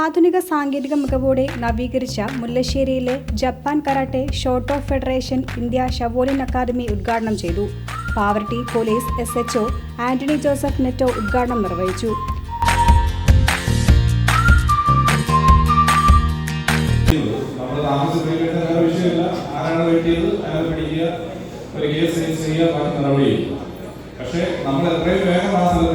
ആധുനിക സാങ്കേതിക മികവോടെ നവീകരിച്ച മുല്ലശ്ശേരിയിലെ Japan karate shoto federation India shaolin academy ഉദ്ഘാടനം ചെയ്തു. Pavaratty police S H O Antony Joseph Netto ഉദ്ഘാടനം നിർവഹിച്ചു. പക്ഷേ നമ്മൾ എത്രയും വേഗം ആ സ്ഥലത്ത്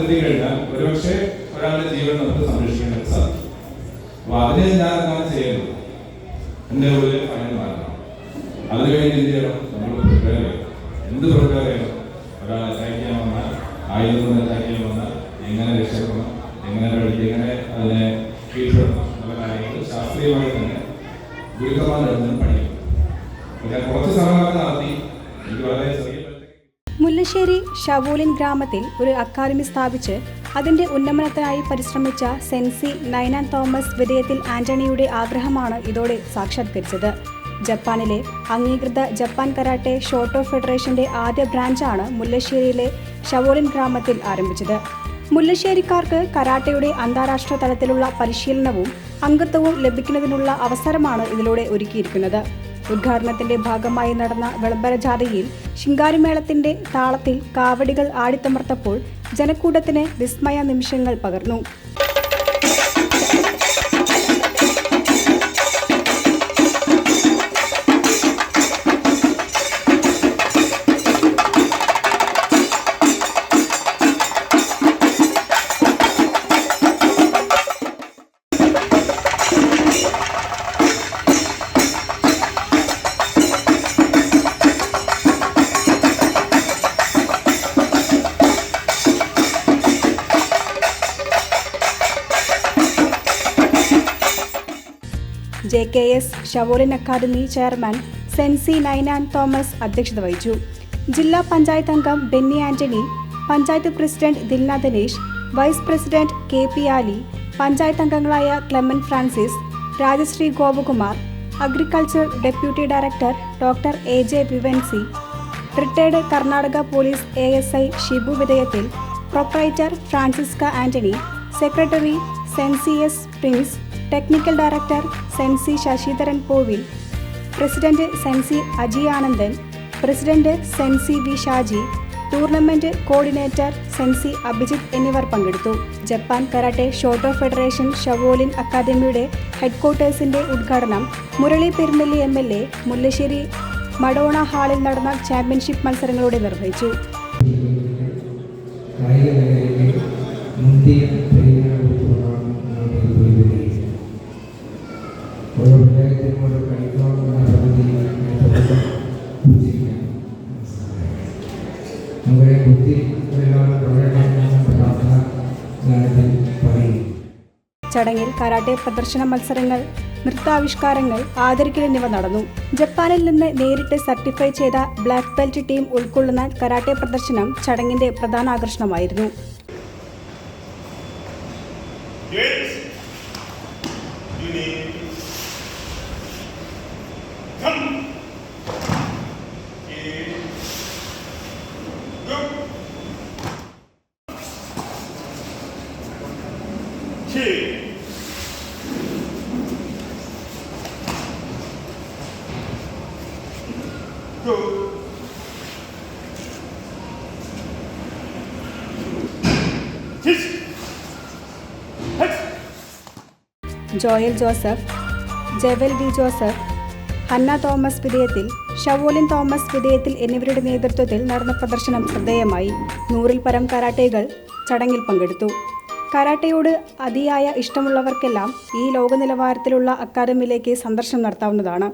അപ്പൊ അതിനെ ഞാൻ എന്താണ് ചെയ്യുന്നത് ഉള്ളിൽ ഫലം മാറണം അതിനുവേണ്ടി എന്ത് ചെയ്യണം? നമ്മൾ പ്രിപ്പയർ ചെയ്യണം. എന്ത് പ്രിപ്പയർ ചെയ്യണം? ഒരാൾ അറ്റാക്ക് ചെയ്യാൻ വന്നാൽ ആയുധം അറ്റാക്ക് ചെയ്യാൻ വന്നാൽ എങ്ങനെ രക്ഷപ്പെടണം? എങ്ങനെ എങ്ങനെ അതിനെ കീഴ്പ്പെടണം എന്നുള്ള കാര്യങ്ങൾ ശാസ്ത്രീയമായി തന്നെ ഗുരുക്കന്മാരുടെ അടുത്ത് നിന്ന് പഠിക്കും. അപ്പൊ ഞാൻ കുറച്ച് സമയമൊക്കെ നടത്തി. എനിക്ക് വളരെ ചെറിയ മുല്ലശ്ശേരി ഷവോലിൻ ഗ്രാമത്തിൽ ഒരു അക്കാദമി സ്ഥാപിച്ച് അതിന്റെ ഉന്നമനത്തിനായി പരിശ്രമിച്ച സെൻസി നൈനാൻ തോമസ് വിധേയത്തിൽ ആന്റണിയുടെ ആഗ്രഹമാണ് ഇതോടെ സാക്ഷാത്കരിച്ചത്. ജപ്പാനിലെ അംഗീകൃത ജപ്പാൻ കരാട്ടെ ഷോട്ടോ ഫെഡറേഷന്റെ ആദ്യ ബ്രാഞ്ചാണ് മുല്ലശ്ശേരിയിലെ ഷവോളിൻ ഗ്രാമത്തിൽ ആരംഭിച്ചത്. മുല്ലശ്ശേരിക്കാർക്ക് കരാട്ടയുടെ അന്താരാഷ്ട്ര തലത്തിലുള്ള പരിശീലനവും അംഗത്വവും ലഭിക്കുന്നതിനുള്ള അവസരമാണ് ഇതിലൂടെ ഒരുക്കിയിരിക്കുന്നത്. ഉദ്ഘാടനത്തിന്റെ ഭാഗമായി നടന്ന വിളംബര ജാഥയിൽ ശിങ്കാരിമേളത്തിന്റെ താളത്തിൽ കാവടികൾ ആടിത്തമർത്തപ്പോൾ ജനക്കൂട്ടത്തിന് വിസ്മയ നിമിഷങ്ങൾ പകർന്നു. J K S shaolin academy chairman sensei Ninan Thomas അധ്യക്ഷത വഹിച്ചു. ജില്ലാ പഞ്ചായത്ത് അംഗം Benny Antony panchayat president Dilna Dinesh vice president K P Ali panchayat അംഗങ്ങളായ Clement Francis Rajasree Gopakumar agriculture deputy director doctor A J Vivency retired Karnataka police A S I Shibu വിധേയത്തിൽ proprietor Francisca Antony secretary sensei S Prince technical director sensei Sasidharan Kovil president sensei Aji Anandan president sensei V Shaji tournament coordinator sensei Abhijith എന്നിവർ പങ്കെടുത്തു. Japan karate shoto federation shaolin അക്കാദമിയുടെ ഹെഡ്ക്വാർട്ടേഴ്സിന്റെ ഉദ്ഘാടനം Murali Perunnelli M L A Mullassery Madonna ഹാളിൽ നടന്ന championship മത്സരങ്ങളോടെ നിർവഹിച്ചു. ചടങ്ങിൽ karate പ്രദർശന മത്സരങ്ങൾ നൃത്താവിഷ്കാരങ്ങൾ ആദരിക്കൽ എന്നിവ നടന്നു. ജപ്പാനിൽ നിന്ന് നേരിട്ട് സർട്ടിഫൈ ചെയ്ത ബ്ലാക്ക് ബെൽറ്റ് ടീം ഉൾക്കൊള്ളുന്ന കരാട്ടെ പ്രദർശനം ചടങ്ങിന്റെ പ്രധാന ആകർഷണമായിരുന്നു. Come. Joel Joseph Jewel B Joseph Hannah Thomas വിധേയത്തിൽ ഷവോലിൻ Thomas വിധേയത്തിൽ എന്നിവരുടെ നേതൃത്വത്തിൽ നടന്ന പ്രദർശനം ശ്രദ്ധേയമായി. നൂറിൽ പരം കരാട്ടേകൾ ചടങ്ങിൽ പങ്കെടുത്തു. കരാട്ടയോട് അതിയായ ഇഷ്ടമുള്ളവർക്കെല്ലാം ഈ ലോക നിലവാരത്തിലുള്ള അക്കാദമിയിലേക്ക് സന്ദർശനം നടത്താവുന്നതാണ്